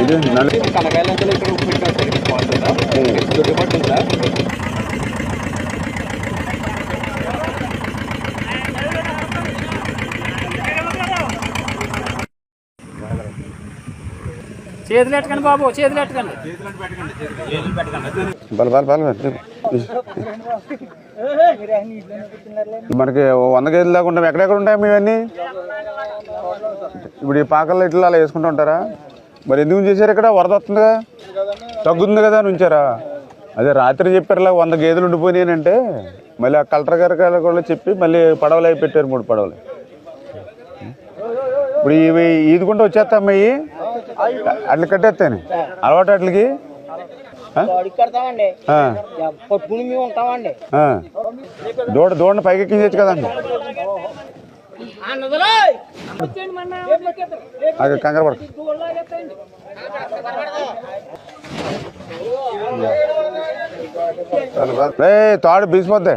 ఇది నల్ల కనకాయలంతలో ఇక్కడ ఉప్పు పెట్టారు సార్ ఇక్కడ చేతులు ఎట్టకండి బాబు చేతులు ఎట్టకండి. బల బల బల మనకి వంద కేజీలు దాకా ఉంటాం ఎక్కడెక్కడ ఉంటాయి ఇవన్నీ? ఇప్పుడు ఈ పాకల్లో ఇట్లా అలా వేసుకుంటూ ఉంటారా? మరి ఎందుకు చేశారు ఇక్కడ? వరద వస్తుందిగా తగ్గుతుంది కదా అని ఉంచారా? అదే రాత్రి చెప్పారులా వంద గేదెలు ఉండిపోయినాయంటే మళ్ళీ ఆ కలెక్టర్ గారి కూడా చెప్పి మళ్ళీ పడవలు అవి పెట్టారు మూడు పడవలు. ఇప్పుడు ఇవి ఈదుకుంటూ వచ్చేస్తామయ్యి అట్లా కట్టేస్తాను అలవాటు అట్లకి పట్టుకుని మేము ఉంటామండి. దూడ దూడని పైకి ఎక్కించచ్చు కదండి. అది కంగారు పడక. తాడు బీసిపోద్ది.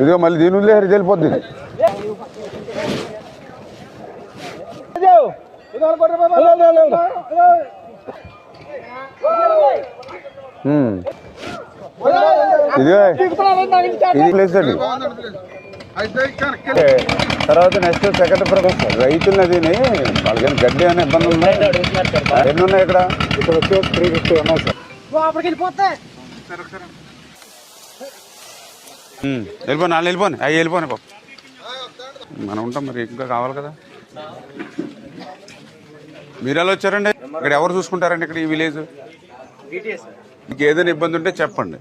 ఇదిగో మళ్ళీ దీని ఉండే హరి తెలిపోద్ది. ఇదిగో. ఇది ప్లేస్ అండి తర్వాత నెక్స్ట్ సెకండ్ ప్రొఫెస్ రైతులు అది వాళ్ళకి గడ్డి అనే ఇబ్బంది ఉన్నాయి ఎన్ని ఉన్నాయి ఇక్కడ? ఇక్కడ వచ్చి త్రీ ఫిఫ్టీ ఉన్నాయి సార్. ఉమ్, వెళ్ళిపోను వాళ్ళు వెళ్ళిపోను. అవి వెళ్ళిపోను బాబు మనం ఉంటాం మరి ఇంకా కావాలి కదా. మీరు ఎలా వచ్చారండి? ఇక్కడ ఎవరు చూసుకుంటారండి ఇక్కడ ఈ విలేజ్? మీకు ఏదైనా ఇబ్బంది ఉంటే చెప్పండి.